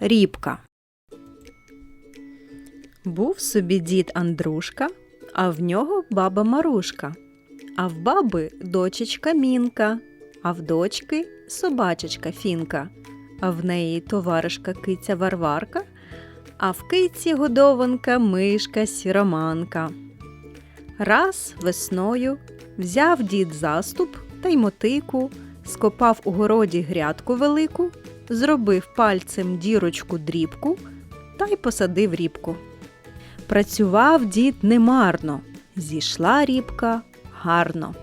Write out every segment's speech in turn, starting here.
Рібка. Був собі дід Андрушка, а в нього баба Марушка. А в баби дочечка Мінка, а в дочки собачечка Фінка, а в неї товаришка киця Варварка, а в киці годованка мишка сіроманка. Раз весною взяв дід заступ та й мотику, скопав у городі грядку велику, зробив пальцем дірочку дрібку та й посадив рібку. Працював дід немарно, зійшла рібка гарно.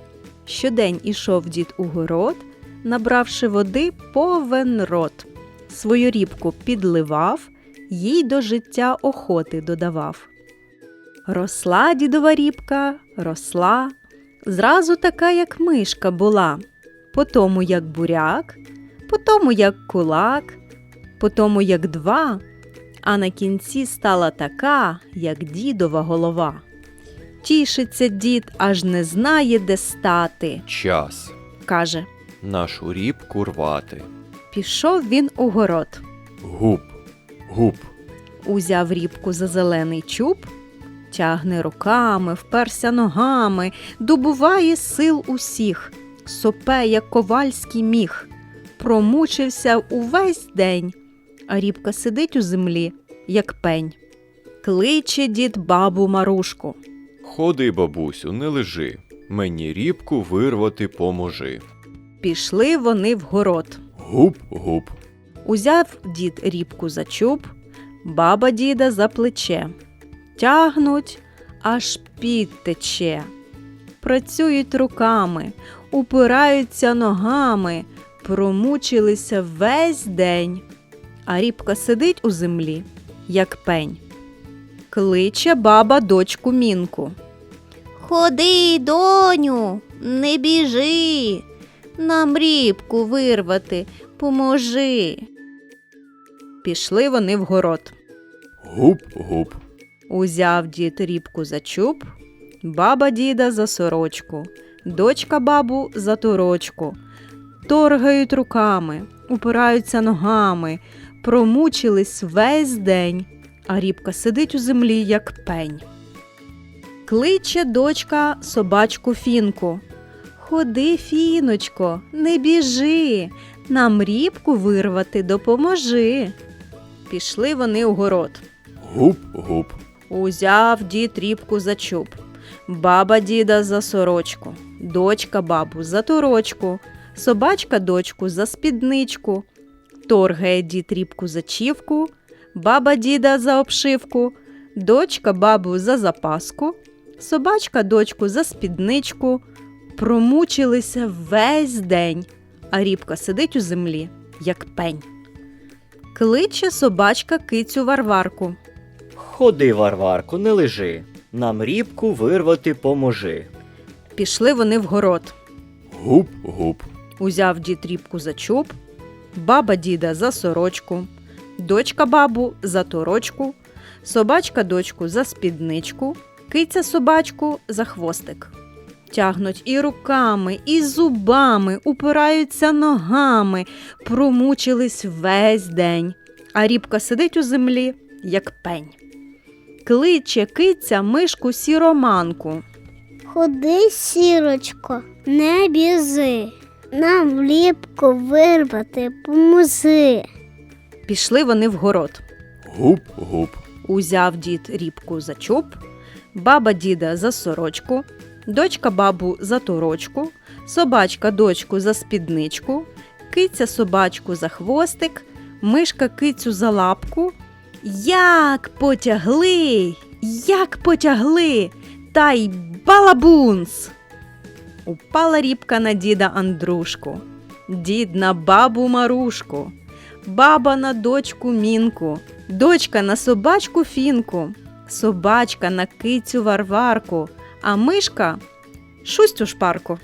Щодень ішов дід у город, набравши води повен рот. Свою рібку підливав, їй до життя охоти додавав. Росла дідова рібка, росла, зразу така, як мишка була, потому як буряк, потому як кулак, потому як два, а на кінці стала така, як дідова голова. Тішиться дід, аж не знає, де стати, Час каже. нашу рібку рвати. Пішов він у город, Гуп, гуп, узяв рібку за зелений чуб, тягне руками, вперся ногами, добуває сил усіх, сопе, як ковальський міг, промучився увесь день, а рібка сидить у землі, як пень. Кличе дід бабу Марушку. Ходи, бабусю, не лежи. Мені рібку вирвати поможи. Пішли вони в город. Гуп, гуп, Узяв дід рібку за чуб, баба діда за плече. Тягнуть, аж під тече. Працюють руками, упираються ногами, промучилися весь день. А рібка сидить у землі, як пень. Кличе баба дочку мінку. Ходи, доню, не біжи, нам рібку вирвати, поможи. Пішли вони в город. гуп, гуп, Узяв дід рібку за чуб, баба діда за сорочку, дочка бабу за торочку. Торгають руками, упираються ногами, промучились весь день, а рібка сидить у землі, як пень. Кличе дочка собачку фінку. Ходи, фіночко, не біжи, нам рібку вирвати допоможи. Пішли вони у город. гуп, гуп, Узяв дід рібку за чуб, баба діда за сорочку, дочка бабу за торочку, собачка дочку за спідничку, торгає дід рібку за чівку, баба діда за обшивку, дочка бабу за запаску, собачка дочку за спідничку. Промучилися весь день, а рібка сидить у землі, як пень. Кличе собачка кицю Варварку. Ходи, Варварко, не лежи. Нам рібку вирвати поможи. Пішли вони в город. гуп, гуп, Узяв дід рібку за чуб, баба діда за сорочку, дочка бабу за торочку, собачка дочку за спідничку, киця собачку за хвостик. Тягнуть і руками, і зубами, упираються ногами, промучились весь день, а рібка сидить у землі, як пень. Кличе киця мишку сіроманку. Ходи, сірочко, не бізи, нам ліпку вирвати поможи. Пішли вони в город. гуп, гуп, Узяв дід рібку за чуб, баба діда за сорочку, дочка бабу за торочку, собачка дочку за спідничку, киця собачку за хвостик, мишка кицю за лапку. Як потягли, як потягли, та й балабунс. Упала рібка на діда Андрушку, дід на бабу Марушку, баба на дочку Мінку, дочка на собачку Фінку, собачка на кицю Варварку, а мишка шусть у шпарку.